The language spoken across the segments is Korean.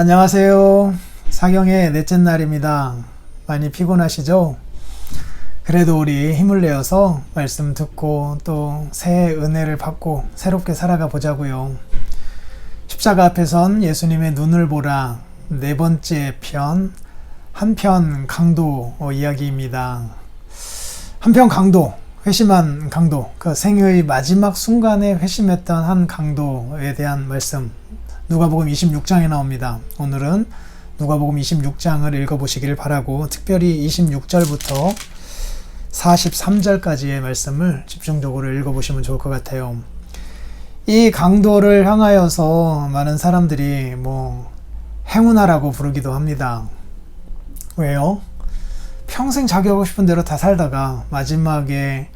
안녕하세요. 사경의 넷째 날입니다. 많이 피곤하시죠? 그래도 우리 힘을 내어서 말씀 듣고 또새 은혜를 받고 새롭게 살아가 보자고요. 십자가 앞에 선 예수님의 눈을 보라 네 번째 편 한편 강도 어, 이야기입니다. 한편 강도 회심한 강도 그 생애의 마지막 순간에 회심했던 한 강도에 대한 말씀 누가복음 26장에 나옵니다. 오늘은 누가복음 26장을 읽어보시길 바라고 특별히 26절부터 43절까지의 말씀을 집중적으로 읽어보시면 좋을 것 같아요. 이 강도를 향하여서 많은 사람들이 뭐 행운아라고 부르기도 합니다. 왜요? 평생 자기 하고 싶은 대로 다 살다가 마지막에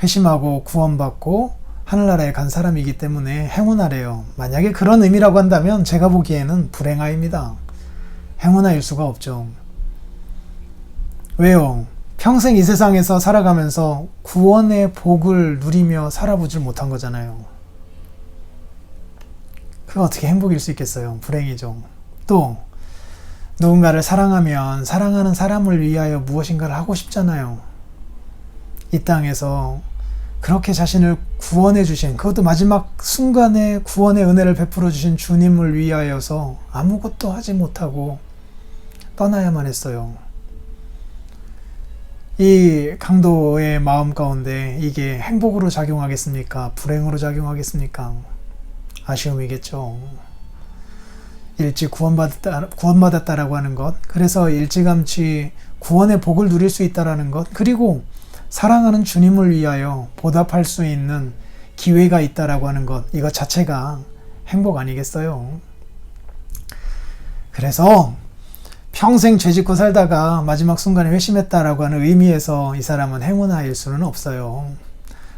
회심하고 구원받고 하늘나라에 간 사람이기 때문에 행운아래요. 만약에 그런 의미라고 한다면 제가 보기에는 불행아입니다. 행운아일 수가 없죠. 왜요? 평생 이 세상에서 살아가면서 구원의 복을 누리며 살아보질 못한 거잖아요. 그거 어떻게 행복일 수 있겠어요? 불행이죠. 또, 누군가를 사랑하면 사랑하는 사람을 위하여 무엇인가를 하고 싶잖아요. 이 땅에서 그렇게 자신을 구원해 주신 그것도 마지막 순간에 구원의 은혜를 베풀어 주신 주님을 위하여서 아무것도 하지 못하고 떠나야만 했어요. 이 강도의 마음 가운데 이게 행복으로 작용하겠습니까? 불행으로 작용하겠습니까? 아쉬움이겠죠. 일찍 구원받았다, 구원받았다라고 하는 것, 그래서 일찌감치 구원의 복을 누릴 수 있다라는 것, 그리고 사랑하는 주님을 위하여 보답할 수 있는 기회가 있다라고 하는 것, 이것 자체가 행복 아니겠어요? 그래서 평생 죄 짓고 살다가 마지막 순간에 회심했다라고 하는 의미에서 이 사람은 행운아일 수는 없어요.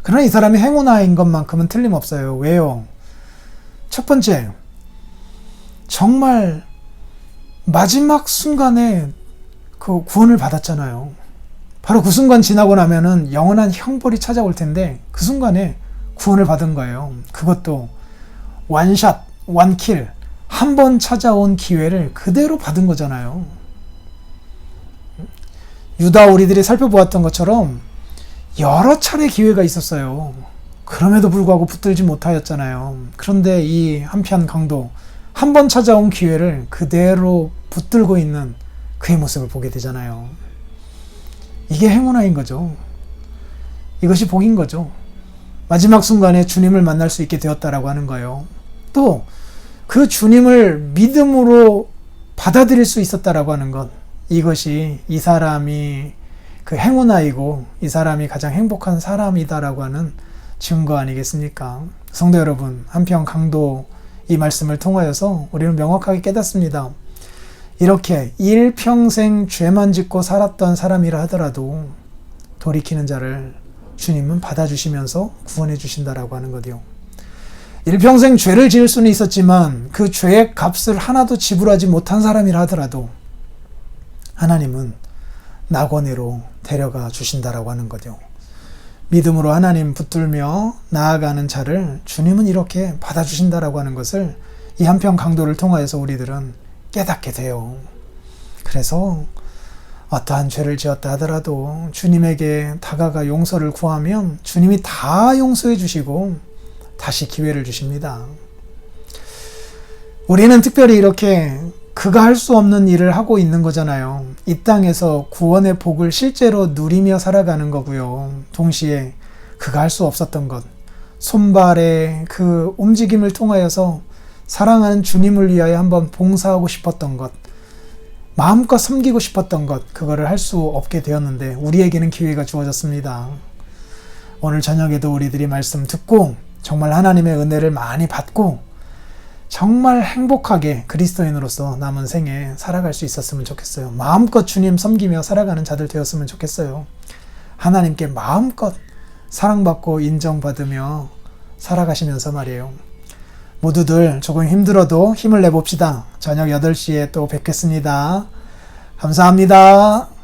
그러나 이 사람이 행운아인 것만큼은 틀림없어요. 왜요? 첫 번째, 정말 마지막 순간에 그 구원을 받았잖아요. 바로 그 순간 지나고 나면은 영원한 형벌이 찾아올 텐데 그 순간에 구원을 받은 거예요. 그것도 원샷, 원킬, 한 번 찾아온 기회를 그대로 받은 거잖아요. 유다 우리들이 살펴보았던 것처럼 여러 차례 기회가 있었어요. 그럼에도 불구하고 붙들지 못하였잖아요. 그런데 이 한편 강도 한 번 찾아온 기회를 그대로 붙들고 있는 그의 모습을 보게 되잖아요. 이게 행운아인 거죠. 이것이 복인 거죠. 마지막 순간에 주님을 만날 수 있게 되었다라고 하는 거예요. 또 그 주님을 믿음으로 받아들일 수 있었다라고 하는 것. 이것이 이 사람이 그 행운아이고 이 사람이 가장 행복한 사람이다라고 하는 증거 아니겠습니까? 성도 여러분, 한편 강도 이 말씀을 통하여서 우리는 명확하게 깨닫습니다. 이렇게 일평생 죄만 짓고 살았던 사람이라 하더라도 돌이키는 자를 주님은 받아주시면서 구원해 주신다라고 하는 거디요. 일평생 죄를 지을 수는 있었지만 그 죄의 값을 하나도 지불하지 못한 사람이라 하더라도 하나님은 낙원으로 데려가 주신다라고 하는 거죠. 믿음으로 하나님 붙들며 나아가는 자를 주님은 이렇게 받아주신다라고 하는 것을 이 한편 강도를 통하여서 우리들은 깨닫게 돼요. 그래서 어떠한 죄를 지었다 하더라도 주님에게 다가가 용서를 구하면 주님이 다 용서해 주시고 다시 기회를 주십니다. 우리는 특별히 이렇게 그가 할 수 없는 일을 하고 있는 거잖아요. 이 땅에서 구원의 복을 실제로 누리며 살아가는 거고요. 동시에 그가 할 수 없었던 것, 손발의 그 움직임을 통하여서 사랑하는 주님을 위하여 한번 봉사하고 싶었던 것, 마음껏 섬기고 싶었던 것, 그거를 할 수 없게 되었는데 우리에게는 기회가 주어졌습니다. 오늘 저녁에도 우리들이 말씀 듣고 정말 하나님의 은혜를 많이 받고 정말 행복하게 그리스도인으로서 남은 생에 살아갈 수 있었으면 좋겠어요. 마음껏 주님 섬기며 살아가는 자들 되었으면 좋겠어요. 하나님께 마음껏 사랑받고 인정받으며 살아가시면서 말이에요. 모두들 조금 힘들어도 힘을 내봅시다. 저녁 8시에 또 뵙겠습니다. 감사합니다.